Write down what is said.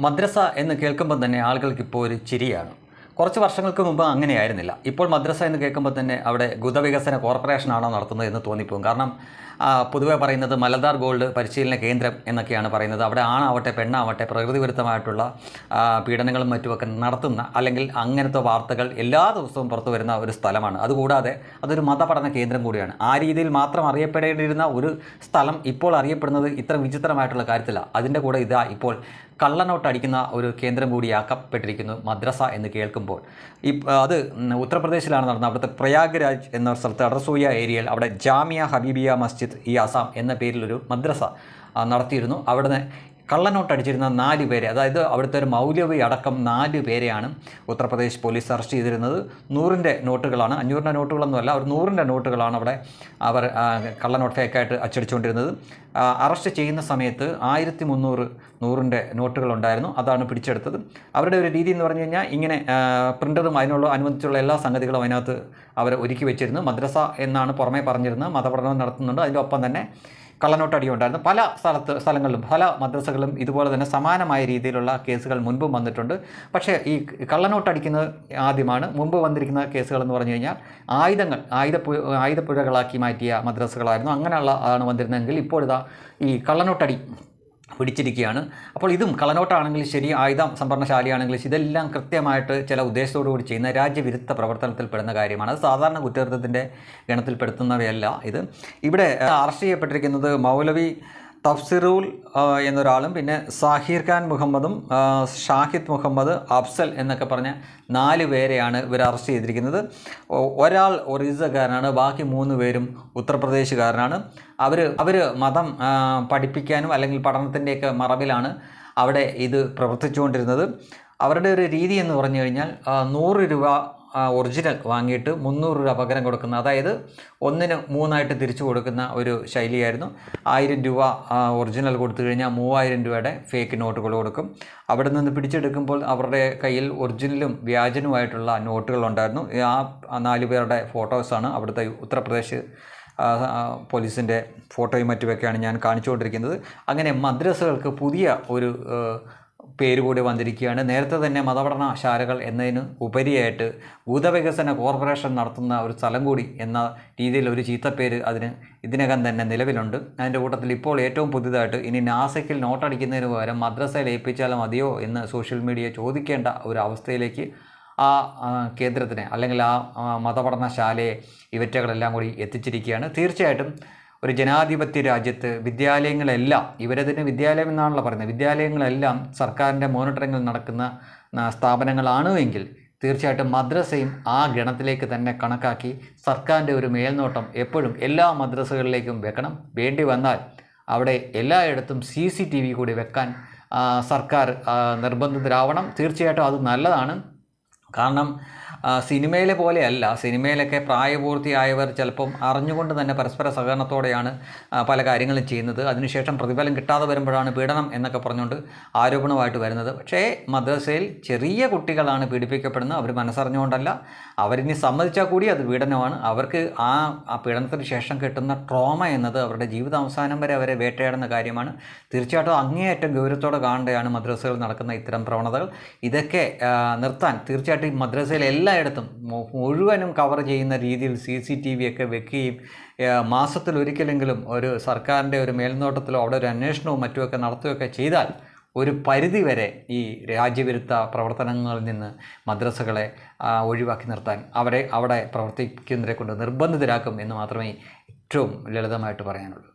മദ്രസ എന്ന് കേൾക്കുമ്പോൾ തന്നെ ആളുകൾക്ക് ഇപ്പോൾ ഒരു ചിരിയാണ്. കുറച്ച് വർഷങ്ങൾക്ക് മുമ്പ് അങ്ങനെയായിരുന്നില്ല. ഇപ്പോൾ മദ്രസ എന്ന് കേൾക്കുമ്പോൾ തന്നെ അവിടെ ഗുദവികസന കോർപ്പറേഷനാണോ നടത്തുന്നത് എന്ന് തോന്നിപ്പോകും. കാരണം പൊതുവേ പറയുന്നത് മലദാർ ഗോൾഡ് പരിശീലന കേന്ദ്രം എന്നൊക്കെയാണ് പറയുന്നത്. അവിടെ ആണാവട്ടെ പെണ്ണാവട്ടെ പ്രകൃതി വിരുദ്ധമായിട്ടുള്ള ആ, പീഡനങ്ങളും മറ്റുമൊക്കെ നടത്തുന്ന അല്ലെങ്കിൽ അങ്ങനത്തെ വാർത്തകൾ എല്ലാ ദിവസവും പുറത്തു വരുന്ന ഒരു സ്ഥലമാണ്. അതുകൂടാതെ അതൊരു മതപഠന കേന്ദ്രം കൂടിയാണ്. ആ രീതിയിൽ മാത്രം അറിയപ്പെടേണ്ടിയിരുന്ന ഒരു സ്ഥലം ഇപ്പോൾ അറിയപ്പെടുന്നത് ഇത്ര വിചിത്രമായിട്ടുള്ള കാര്യത്തിലാണ് അതിന്റെ കൂടെ ഇതാ ഇപ്പോൾ കള്ളനോട്ട് അടിക്കുന്ന ഒരു കേന്ദ്രം കൂടിയാക്കപ്പെട്ടിരിക്കുന്നു മദ്രസ എന്ന് കേൾക്കുമ്പോൾ. ഈ അത് ഉത്തർപ്രദേശിലാണ് നടന്നത് അവിടുത്തെ പ്രയാഗ്രാജ് എന്ന സ്ഥലത്ത് അടർസൂയ ഏരിയയിൽ അവിടെ ജാമിയ ഹബീബിയ മസ്ജിദ് ഈ അസാം എന്ന പേരിലൊരു മദ്രസ നടത്തിയിരുന്നു. അവിടുന്ന് കള്ളനോട്ട് അടിച്ചിരുന്ന നാല് പേരെ അതായത് അവിടുത്തെ ഒരു മൗലവി അടക്കം നാല് പേരെയാണ് ഉത്തർപ്രദേശ് പോലീസ് അറസ്റ്റ് ചെയ്തിരുന്നത്. നൂറിന്റെ നോട്ടുകളാണ്. അഞ്ഞൂറിന്റെ നോട്ടുകളൊന്നുമല്ല ഒരു നൂറിന്റെ നോട്ടുകളാണ് അവിടെ അവർ കള്ളനോട്ട് ഫേക്കായിട്ട് അച്ചടിച്ചുകൊണ്ടിരുന്നത്. അറസ്റ്റ് ചെയ്യുന്ന സമയത്ത് ആയിരത്തി മുന്നൂറ് നൂറിന്റെ നോട്ടുകളുണ്ടായിരുന്നു അതാണ് പിടിച്ചെടുത്തത്. അവരുടെ ഒരു രീതി എന്ന് പറഞ്ഞു കഴിഞ്ഞാൽ ഇങ്ങനെ പ്രിന്ററും അതിനുള്ള അനുബന്ധിച്ചുള്ള എല്ലാ സംഗതികളും അതിനകത്ത് അവർ ഒരുക്കി വെച്ചിരുന്നു. മദ്രസ എന്നാണ് പുറമേ പറഞ്ഞിരുന്നത് മതപഠനം നടത്തുന്നുണ്ട്. അതിന്റെ ഒപ്പം തന്നെ കള്ളനോട്ടടി ഉണ്ടായിരുന്നു പല സ്ഥലത്ത് സ്ഥലങ്ങളിലും പല മദ്രസകളും ഇതുപോലെ തന്നെ സമാനമായ രീതിയിലുള്ള കേസുകൾ മുൻപും വന്നിട്ടുണ്ട്. പക്ഷേ ഈ കള്ളനോട്ടടിക്കുന്നത് ആദ്യമാണ്. മുമ്പ് വന്നിരിക്കുന്ന കേസുകൾ എന്ന് പറഞ്ഞു കഴിഞ്ഞാൽ ആയുധങ്ങൾ ആയുധപ്പു ആയുധപ്പുഴകളാക്കി മാറ്റിയ മദ്രസകളായിരുന്നു. അങ്ങനെയുള്ള ആണ് വന്നിരുന്നതെങ്കിൽ ഇപ്പോഴിതാ ഈ കള്ളനോട്ടടി പിടിച്ചിരിക്കുകയാണ്. അപ്പോൾ ഇതും കളനോട്ടാണെങ്കിലും ശരി ആയുധം സംഭരണശാലയാണെങ്കിൽ ഇതെല്ലാം കൃത്യമായിട്ട് ചില ഉദ്ദേശത്തോടു കൂടി ചെയ്യുന്ന രാജ്യവിരുദ്ധ പ്രവർത്തനത്തിൽ പെടുന്ന കാര്യമാണ്. അത് സാധാരണ കുറ്റകൃത്യത്തിന്റെ ഗണത്തിൽപ്പെടുത്തുന്നവയല്ല ഇത്. ഇവിടെ അറസ്റ്റ് ചെയ്യപ്പെട്ടിരിക്കുന്നത് മൗലവി തഫ്സിറുൽ എന്നൊരാളും പിന്നെ സാഹിർ ഖാൻ മുഹമ്മദും ഷാഹിദ് മുഹമ്മദ് അഫ്സൽ എന്നൊക്കെ പറഞ്ഞ നാല് പേരെയാണ് ഇവർ അറസ്റ്റ് ചെയ്തിരിക്കുന്നത്. ഒരാൾ ഒറീസക്കാരനാണ് ബാക്കി മൂന്ന് പേരും ഉത്തർപ്രദേശുകാരനാണ്. അവർ അവർ മതം പഠിപ്പിക്കാനും അല്ലെങ്കിൽ പഠനത്തിന്റെയൊക്കെ മറവിലാണ് അവിടെ ഇത് പ്രവർത്തിച്ചുകൊണ്ടിരുന്നത്. അവരുടെ ഒരു രീതി എന്ന് പറഞ്ഞു കഴിഞ്ഞാൽ നൂറ് രൂപ ഒറിജിനൽ വാങ്ങിയിട്ട് മുന്നൂറ് രൂപ പകരം കൊടുക്കുന്ന അതായത് ഒന്നിന് മൂന്നായിട്ട് തിരിച്ചു കൊടുക്കുന്ന ഒരു ശൈലിയായിരുന്നു. ആയിരം രൂപ ആ, ഒറിജിനൽ കൊടുത്തു കഴിഞ്ഞാൽ മൂവായിരം രൂപയുടെ ഫേക്ക് നോട്ടുകൾ കൊടുക്കും. അവിടെ നിന്ന് പിടിച്ചെടുക്കുമ്പോൾ അവരുടെ കയ്യിൽ ഒറിജിനലും വ്യാജനുമായിട്ടുള്ള നോട്ടുകൾ ഉണ്ടായിരുന്നു. ആ ആ നാല് പേരുടെ ഫോട്ടോസാണ് അവിടുത്തെ ഉത്തർപ്രദേശ് ആ, ആ, പോലീസിന്റെ ഫോട്ടോയും മറ്റുമൊക്കെയാണ് ഞാൻ കാണിച്ചുകൊണ്ടിരിക്കുന്നത്. അങ്ങനെ മദ്രസകൾക്ക് പുതിയ ഒരു ആ, പേര് കൂടി വന്നിരിക്കുകയാണ്. നേരത്തെ തന്നെ മതപഠനശാലകൾ എന്നതിന് ഉപരിയായിട്ട് ഭൂതവികസന കോർപ്പറേഷൻ നടത്തുന്ന ഒരു സ്ഥലം കൂടി എന്ന രീതിയിൽ ഒരു ചീത്തപ്പേര് അതിന് ഇതിനകം തന്നെ നിലവിലുണ്ട്. അതിന്റെ കൂട്ടത്തിൽ ഇപ്പോൾ ഏറ്റവും പുതിയതായിട്ട് ഇനി നാസയ്ക്കിൽ നോട്ടടിക്കുന്നതിന് പകരം മദ്രസയിൽ ഏൽപ്പിച്ചാൽ മതിയോ എന്ന് സോഷ്യൽ മീഡിയ ചോദിക്കേണ്ട ഒരു അവസ്ഥയിലേക്ക് ആ കേന്ദ്രത്തിനെ അല്ലെങ്കിൽ ആ, മതപഠനശാലയെ ഇവറ്റകളെല്ലാം കൂടി എത്തിച്ചിരിക്കുകയാണ്. തീർച്ചയായിട്ടും ഒരു ജനാധിപത്യ രാജ്യത്ത് വിദ്യാലയങ്ങളെല്ലാം ഇവരതിന് വിദ്യാലയം എന്നാണല്ലോ പറയുന്നത് വിദ്യാലയങ്ങളെല്ലാം സർക്കാരിന്റെ മോണിറ്ററിങ്ങിൽ നടക്കുന്ന സ്ഥാപനങ്ങളാണ് എങ്കിൽ തീർച്ചയായിട്ടും മദ്രസയും ആ ഗണത്തിലേക്ക് തന്നെ കണക്കാക്കി സർക്കാരിന്റെ ഒരു മേൽനോട്ടം എപ്പോഴും എല്ലാ മദ്രസകളിലേക്കും വെക്കണം. വേണ്ടി വന്നാൽ അവിടെ എല്ലായിടത്തും സി സി ടി വി കൂടി വെക്കാൻ സർക്കാർ നിർബന്ധിതരാവണം. തീർച്ചയായിട്ടും അത് നല്ലതാണ്. കാരണം സിനിമയിലെ പോലെയല്ല. സിനിമയിലൊക്കെ പ്രായപൂർത്തിയായവർ ചിലപ്പം അറിഞ്ഞുകൊണ്ട് തന്നെ പരസ്പര സഹകരണത്തോടെയാണ് പല കാര്യങ്ങളും ചെയ്യുന്നത്. അതിനുശേഷം പ്രതിഫലം കിട്ടാതെ വരുമ്പോഴാണ് പീഡനം എന്നൊക്കെ പറഞ്ഞുകൊണ്ട് ആരോപണമായിട്ട് വരുന്നത്. പക്ഷേ മദ്രസയിൽ ചെറിയ കുട്ടികളാണ് പീഡിപ്പിക്കപ്പെടുന്നത്. അവർ മനസ്സറിഞ്ഞുകൊണ്ടല്ല. അവരിനി സമ്മതിച്ചാൽ കൂടി അത് പീഡനമാണ്. അവർക്ക് ആ ആ പീഡനത്തിന് ശേഷം കിട്ടുന്ന ട്രോമ എന്നത് അവരുടെ ജീവിതാവസാനം വരെ അവരെ വേട്ടയാടുന്ന കാര്യമാണ്. തീർച്ചയായിട്ടും അങ്ങേയറ്റം ഗൗരവത്തോടെ കാണേണ്ടതാണ് മദ്രസകളിൽ നടക്കുന്ന ഇത്തരം പ്രവണതകൾ. ഇതൊക്കെ നിർത്താൻ തീർച്ചയായിട്ടും ഈ മദ്രസയിൽ എല്ലായിടത്തും മുഴുവനും കവർ ചെയ്യുന്ന രീതിയിൽ സി സി ടി വി ഒക്കെ വെക്കുകയും മാസത്തിൽ ഒരിക്കലെങ്കിലും ഒരു സർക്കാരിന്റെ ഒരു മേൽനോട്ടത്തിലോ അവിടെ ഒരു അന്വേഷണവും മറ്റുമൊക്കെ നടത്തുകയൊക്കെ ചെയ്താൽ ഒരു പരിധി വരെ ഈ രാജ്യവിരുദ്ധ പ്രവർത്തനങ്ങളിൽ നിന്ന് മദ്രസകളെ ഒഴിവാക്കി നിർത്താൻ അവരെ അവിടെ പ്രവർത്തിക്കുന്നവരെ കൊണ്ട് നിർബന്ധിതരാക്കും എന്ന് മാത്രമേ ഏറ്റവും ലളിതമായിട്ട് പറയാനുള്ളൂ.